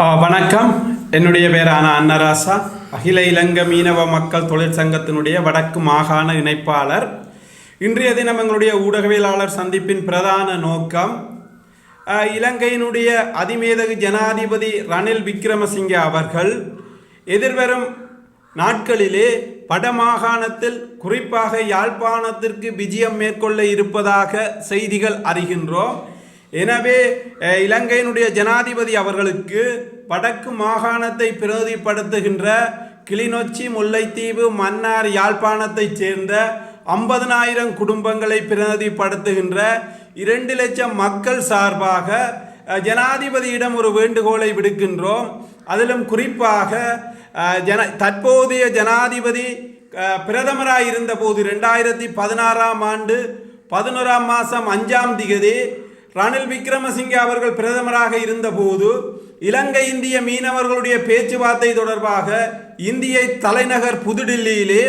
வணக்கம். என்னுடைய பேரான அன்னராசா. அகில இலங்கை மீனவ மக்கள் தொழிற்சங்கத்தினுடைய வடக்கு மாகாண இணைப்பாளர். இன்றைய தினம் எங்களுடைய ஊடகவியலாளர் சந்திப்பின் பிரதான நோக்கம் இலங்கையினுடைய அதிமேதகு ஜனாதிபதி ரணில் விக்ரமசிங்கே அவர்கள் எதிர்வரும் நாட்களிலே வடமாகாணத்தில் குறிப்பாக யாழ்ப்பாணத்திற்கு விஜயம் மேற்கொள்ள இருப்பதாக செய்திகள் அறிகின்றோம். எனவே இலங்கையினுடைய ஜனாதிபதி அவர்களுக்கு வடக்கு மாகாணத்தை பிரதிப்படுத்துகின்ற கிளிநொச்சி முல்லைத்தீவு மன்னார் யாழ்ப்பாணத்தைச் சேர்ந்த ஐம்பதனாயிரம் குடும்பங்களை பிரதிப்படுத்துகின்ற இரண்டு லட்சம் மக்கள் சார்பாக ஜனாதிபதியிடம் ஒரு வேண்டுகோளை விடுக்கின்றோம். அதிலும் குறிப்பாக ஜன தற்போதைய ஜனாதிபதி பிரதமராக இருந்தபோது ரெண்டாயிரத்தி பதினாறாம் ஆண்டு பதினோராம் மாதம் அஞ்சாம் திகதி ரணில் விக்ரமசிங்கே அவர்கள் பிரதமராக இருந்தபோது இலங்கை இந்திய மீனவர்களுடைய பேச்சுவார்த்தை தொடர்பாக இந்திய தலைநகர் புதுடில்லியிலே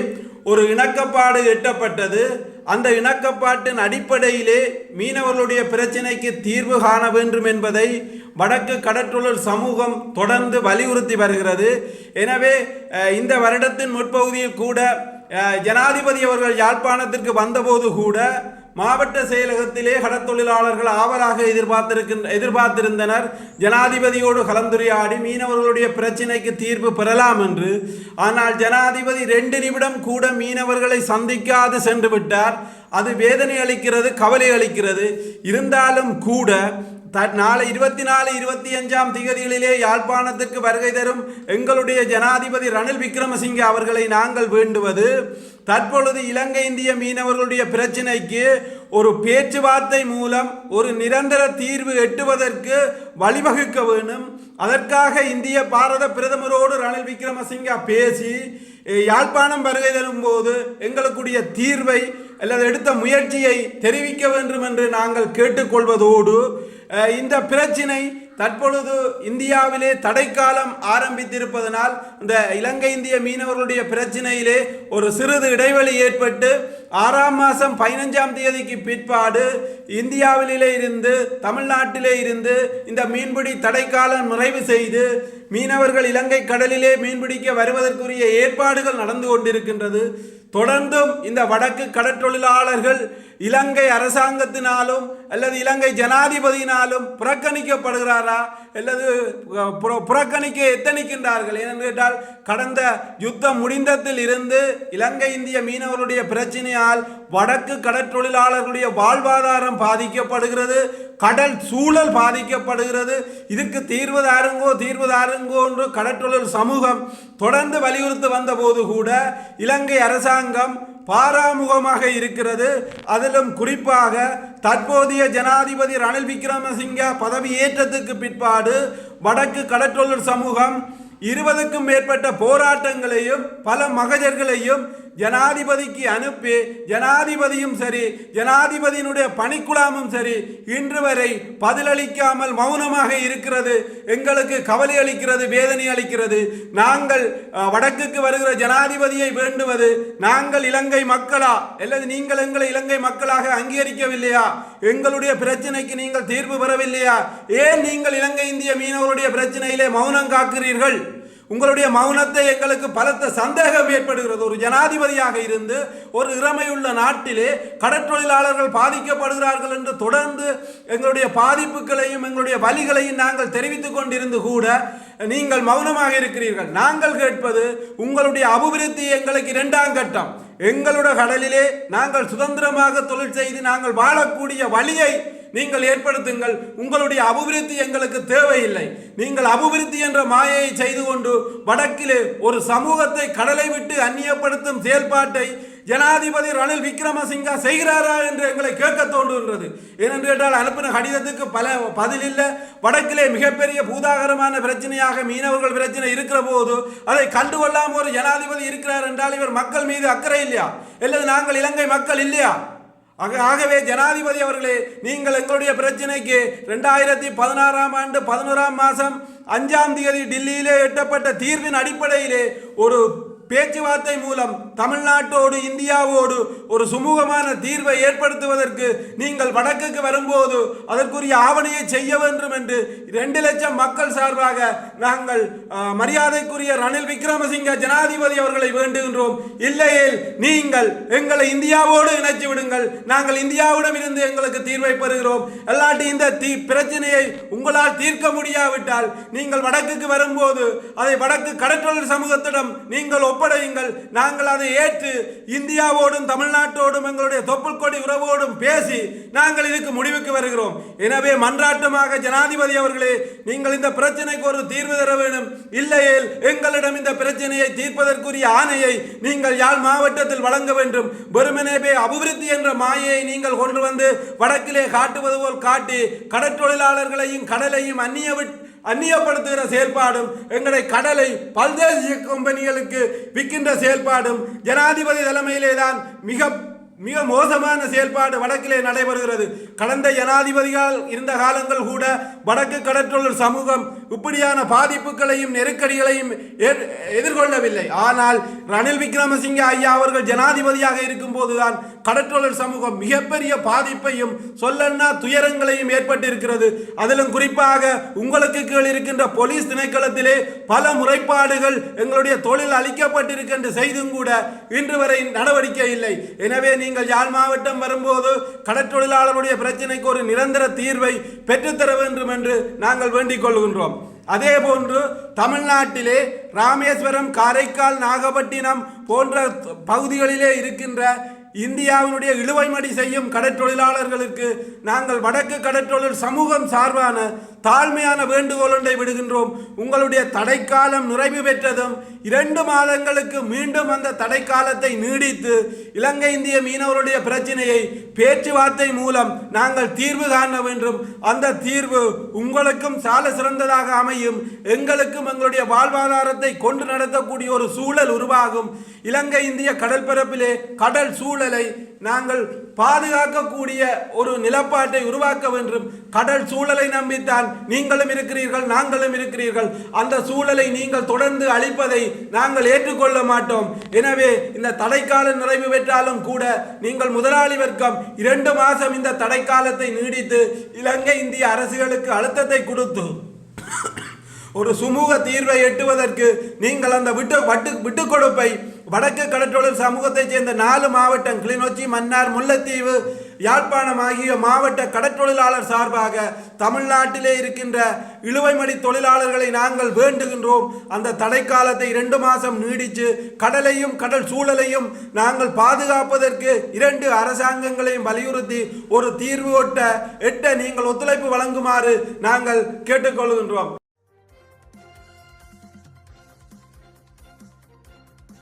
ஒரு இணக்கப்பாடு எட்டப்பட்டது. அந்த இணக்கப்பாட்டின் அடிப்படையிலே மீனவர்களுடைய பிரச்சினைக்கு தீர்வு காண வேண்டும் என்பதை வடக்கு கடற்றொழில் சமூகம் தொடர்ந்து வலியுறுத்தி வருகிறது. எனவே இந்த வருடத்தின் முற்பகுதியில் கூட ஜனாதிபதி அவர்கள் யாழ்ப்பாணத்திற்கு வந்தபோது கூட மாவட்ட செயலகத்திலே கடத்தொழிலாளர்கள் ஆவலாக எதிர்பார்த்திருக்கின்ற எதிர்பார்த்திருந்தனர். ஜனாதிபதியோடு கலந்துரையாடி மீனவர்களுடைய பிரச்சினைக்கு தீர்வு பெறலாம் என்று. ஆனால் ஜனாதிபதி ரெண்டு நிமிடம் கூட மீனவர்களை சந்திக்காது சென்று விட்டார் அது வேதனை அளிக்கிறது கவலை அளிக்கிறது. இருந்தாலும் கூட த நாளை இருபத்தி நாலு இருபத்தி அஞ்சாம் திகதிகளிலே யாழ்ப்பாணத்திற்கு வருகை தரும் எங்களுடைய ஜனாதிபதி ரணில் விக்ரமசிங்கே அவர்களை நாங்கள் வேண்டுவது தற்பொழுது இலங்கை இந்திய மீனவர்களுடைய பிரச்சினைக்கு ஒரு பேச்சுவார்த்தை மூலம் ஒரு நிரந்தர தீர்வு எட்டுவதற்கு வழிவகுக்க வேண்டும் அதற்காக இந்திய பாரத பிரதமரோடு ரணில் விக்ரமசிங்கா பேசி யாழ்ப்பாணம் வருகை தரும்போது எங்களுக்குடைய தீர்வை அல்லது எடுத்த முயற்சியை தெரிவிக்க வேண்டும் என்று நாங்கள் கேட்டுக்கொள்வதோடு இந்த பிரச்சினை தற்பொழுது இந்தியாவிலே தடைக்காலம் ஆரம்பித்திருப்பதனால் இந்த இலங்கை இந்திய மீனவர்களுடைய பிரச்சினையிலே ஒரு சிறிது இடைவெளி ஏற்பட்டு ஆறாம் மாதம் பதினஞ்சாம் தேதிக்கு பிற்பாடு இந்தியாவிலே இருந்து தமிழ்நாட்டிலே இருந்து இந்த மீன்பிடி தடைக்காலம் நிறைவு செய்து மீனவர்கள் இலங்கை கடலிலே மீன்பிடிக்க வருவதற்குரிய ஏற்பாடுகள் நடந்து கொண்டிருக்கின்றது. தொடர்ந்தும் இந்த வடக்கு கடற்றொழிலாளர்கள் இலங்கை அரசாங்கத்தினாலும் அல்லது இலங்கை ஜனாதிபதியினாலும் புறக்கணிக்கப்படுகிறாரா? அல்லது புற- புறக்கணிக்க எத்தனிக்கின்றார்கள்? ஏனென்று கேட்டால் கடந்த யுத்தம் முடிந்ததில் இருந்து இலங்கை இந்திய மீனவர்களுடைய பிரச்சனையால் வடக்கு கடற்றொழிலாளர்களுடைய வாழ்வாதாரம் பாதிக்கப்படுகிறது கடல் சூழல் பாதிக்கப்படுகிறது. இதுக்கு தீர்வுதாருங்கோ தீர்வுதாருங்கோ என்று கடற்றொழில் சமூகம் தொடர்ந்து வலியுறுத்தி வந்தபோது கூட இலங்கை அரசாங்கம் பாராமுகமாக இருக்கிறது. அதிலும் குறிப்பாக தற்போதைய ஜனாதிபதி ரணில் விக்ரமசிங்க பதவியேற்றத்துக்கு பிற்பாடு வடக்கு கடற்றொழில் சமூகம் இருபதுக்கும் மேற்பட்ட போராட்டங்களையும் பல மகஜர்களையும் ஜனாதிபதிக்கு அனுப்பி ஜனாதிபதியும் சரி ஜனாதிபதியினுடைய பணிக்குழாமும் சரி இன்று வரை பதிலளிக்காமல் மௌனமாக இருக்கிறது எங்களுக்கு கவலை அளிக்கிறது வேதனை அளிக்கிறது. நாங்கள் வடக்குக்கு வருகிற ஜனாதிபதியை வேண்டுவது நாங்கள் இலங்கை மக்களா? அல்லது நீங்கள் எங்களை இலங்கை மக்களாக அங்கீகரிக்கவில்லையா? எங்களுடைய பிரச்சனைக்கு நீங்கள் தீர்வு பெறவில்லையா? ஏன் நீங்கள் இலங்கை இந்திய மீனவருடைய பிரச்சனையிலே மௌனம் காக்கிறீர்கள்? உங்களுடைய மௌனத்தை எங்களுக்கு பலத்த சந்தேகம் ஏற்படுகிறது. ஒரு ஜனாதிபதியாக இருந்து ஒரு இறமையுள்ள நாட்டிலே கடற்றொழிலாளர்கள் பாதிக்கப்படுகிறார்கள் என்று தொடர்ந்து எங்களுடைய பாதிப்புகளையும் எங்களுடைய வலிகளையும் நாங்கள் தெரிவித்துக் கொண்டிருந்து கூட நீங்கள் மௌனமாக இருக்கிறீர்கள். நாங்கள் கேட்பது உங்களுடைய அபிவிருத்தி எங்களுக்கு இரண்டாம் கட்டம். எங்களுடைய கடலிலே நாங்கள் சுதந்திரமாக தொழில் செய்து நாங்கள் வாழக்கூடிய வழியை நீங்கள் ஏற்படுத்துங்கள். உங்களுடைய அபிவிருத்தி எங்களுக்கு தேவையில்லை. நீங்கள் அபிவிருத்தி என்ற மாயையை செய்து கொண்டு வடக்கிலே ஒரு சமூகத்தை கடலை விட்டு அந்நியப்படுத்தும் செயல்பாட்டை ஜனாதிபதி ரணில் விக்ரமசிங்கா செய்கிறாரா என்று எங்களை கேட்க தோன்றுகின்றது. ஏனென்று கேட்டால் அனுப்பின கடிதத்துக்கு பல பதில் இல்லை. வடக்கிலே மிகப்பெரிய பூதாகரமான பிரச்சனையாக மீனவர்கள் பிரச்சனை இருக்கிற போது அதை கண்டுகொள்ளாமல் ஒரு ஜனாதிபதி இருக்கிறார் என்றால் இவர் மக்கள் மீது அக்கறை இல்லையா? அல்லது நாங்கள் இலங்கை மக்கள் இல்லையா? ஆகவே ஜனாதிபதி அவர்களே நீங்கள் எங்களுடைய பிரச்சனைக்கு ரெண்டாயிரத்தி பதினாறாம் ஆண்டு பதினோராம் மாதம் அஞ்சாம் தேதி டில்லியிலே எட்டப்பட்ட தீர்வின் அடிப்படையிலே ஒரு பேச்சுவார்த்தை மூலம் தமிழ்நாட்டோடு இந்தியாவோடு ஒரு சுமூகமான தீர்வை ஏற்படுத்துவதற்கு நீங்கள் வடக்குக்கு வரும்போது அதற்குரிய ஆவணையை செய்ய வேண்டும் என்று இரண்டு லட்சம் மக்கள் சார்பாக நாங்கள் மரியாதைக்குரிய ரணில் விக்ரமசிங்க ஜனாதிபதி அவர்களை வேண்டுகின்றோம். இல்லையேல் நீங்கள் எங்களை இந்தியாவோடு இணைச்சு விடுங்கள். நாங்கள் இந்தியாவிடம் இருந்து எங்களுக்கு தீர்வை பெறுகிறோம். அல்லாட்டி இந்த தீ பிரச்சனையை உங்களால் தீர்க்க முடியாவிட்டால் நீங்கள் வடக்குக்கு வரும்போது அதை வடக்கு கடற்றொழில் சமூகத்திடம் நீங்கள் ஒப்படையுங்கள். நாங்கள் அதை ஏற்று இந்தியாவோடும் தமிழ்நாட்டோடும் எங்களுடைய தொப்புள் கொடி உறவோடும் பேசி நாங்கள் இதுக்கு முடிவுக்கு வருகிறோம். எனவே மன்றாட்டமாக ஜனாதிபதி அவர்களே நீங்கள் இந்த பிரச்சனைக்கு ஒரு தீர்வு தர வேண்டும். இல்லையேல் எங்களிடம் இந்த பிரச்சனையை தீர்ப்பதற்குரிய ஆணையை நீங்கள் யாழ் மாவட்டத்தில் வழங்க வேண்டும். வெறுமனேபே அபிவிருத்தி என்ற மாயையை நீங்கள் கொண்டு வந்து வடக்கிலே காட்டுவது போல் காட்டி கடற்றொழிலாளர்களையும் கடலையும் அந்நிய விட்டு அந்நியப்படுத்துகிற செயல்பாடும் எங்களை கடலை பல்தேசிய கம்பெனிகளுக்கு விற்கின்ற செயல்பாடும் ஜனாதிபதி தலைமையிலே தான் மிக மிக மோசமான செயல்பாடு வடக்கிலே நடைபெறுகிறது. கடந்த ஜனாதிபதியால் இருந்த காலங்கள் கூட வடக்கு கடற்றொழில் சமூகம் இப்படியான பாதிப்புகளையும் நெருக்கடிகளையும் எ- எதிர்கொள்ளவில்லை. ஆனால் ரணில் விக்ரமசிங்கே ஐயா அவர்கள் ஜனாதிபதியாக இருக்கும் போதுதான் கடற்றொழில் சமூகம் மிகப்பெரிய பாதிப்பையும் சொல்லன்னா துயரங்களையும் ஏற்பட்டிருக்கிறது. அதிலும் குறிப்பாக உங்களுக்கு கீழ் இருக்கின்ற போலீஸ் திணைக்களத்திலே பல முறைப்பாடுகள் எங்களுடைய தொழில் அளிக்கப்பட்டிருக்கின்ற செய்தும் கூட இன்று வரை நடவடிக்கை இல்லை. எனவே நீங்கள் யாழ் மாவட்டம் வரும்போது கடற்றொழிலாளருடைய பிரச்சனைக்கு ஒரு நிரந்தர தீர்வை பெற்றுத்தர வேண்டும் என்று நாங்கள் வேண்டிக் கொள்கின்றோம். அதே போன்று தமிழ்நாட்டிலே ராமேஸ்வரம் காரைக்கால் நாகப்பட்டினம் போன்ற பகுதிகளிலே இருக்கின்ற இந்தியாவினுடைய இழுவைமடி செய்யும் கடற்றொழிலாளர்களுக்கு நாங்கள் வடக்கு கடற்றொழில் சமூகம் சார்பான தாழ்மையான வேண்டுகோள் ஒன்றை விடுகின்றோம். உங்களுடைய தடைக்காலம் நிறைவு பெற்றதும் இரண்டு மாதங்களுக்கு மீண்டும் அந்த தடைக்காலத்தை நீடித்து இலங்கை இந்திய மீனவருடைய பிரச்சினையை பேச்சுவார்த்தை மூலம் நாங்கள் தீர்வு காண வேண்டும். அந்த தீர்வு உங்களுக்கும் சால சிறந்ததாக அமையும். எங்களுக்கும் எங்களுடைய வாழ்வாதாரத்தை கொண்டு நடத்தக்கூடிய ஒரு சூழல் உருவாகும். இலங்கை இந்திய கடற்பரப்பிலே கடல் சூழல் நாங்கள் பாதுகாக்கக்கூடிய ஒரு நிலப்பாட்டை உருவாக்க வேண்டும். கடல் சூழலை நம்பித்தான் நீங்களும் இருக்கிறீர்கள் நாங்களும் இருக்கிறீர்கள். அந்த சூழலை நீங்கள் தொடர்ந்து அளிப்பதை நாங்கள் ஏற்றுக்கொள்ள மாட்டோம். எனவே இந்த தடைக்காலம் நிறைவு பெற்றாலும் கூட நீங்கள் முதலாளி வர்க்கம் இரண்டு மாதம் இந்த தடைக்காலத்தை நீடித்து இலங்கை இந்திய அரசுகளுக்கு அழுத்தத்தை கொடுத்து ஒரு சுமூக தீர்வை எட்டுவதற்கு நீங்கள் அந்த விட்டு வட்டு விட்டுக் கொடுப்பை வடக்கு கடற்றொழில் சமூகத்தைச் சேர்ந்த நாலு மாவட்டம் கிளிநொச்சி மன்னார் முல்லைத்தீவு யாழ்ப்பாணம் ஆகிய மாவட்ட கடற்றொழிலாளர் சார்பாக தமிழ்நாட்டிலே இருக்கின்ற இழுவைமடி தொழிலாளர்களை நாங்கள் வேண்டுகின்றோம். அந்த தடைக்காலத்தை இரண்டு மாதம் நீடித்து கடலையும் கடல் சூழலையும் நாங்கள் பாதுகாப்பதற்கு இரண்டு அரசாங்கங்களையும் வலியுறுத்தி ஒரு தீர்வு ஒட்ட எட்ட நீங்கள் ஒத்துழைப்பு வழங்குமாறு நாங்கள் கேட்டுக்கொள்கின்றோம்.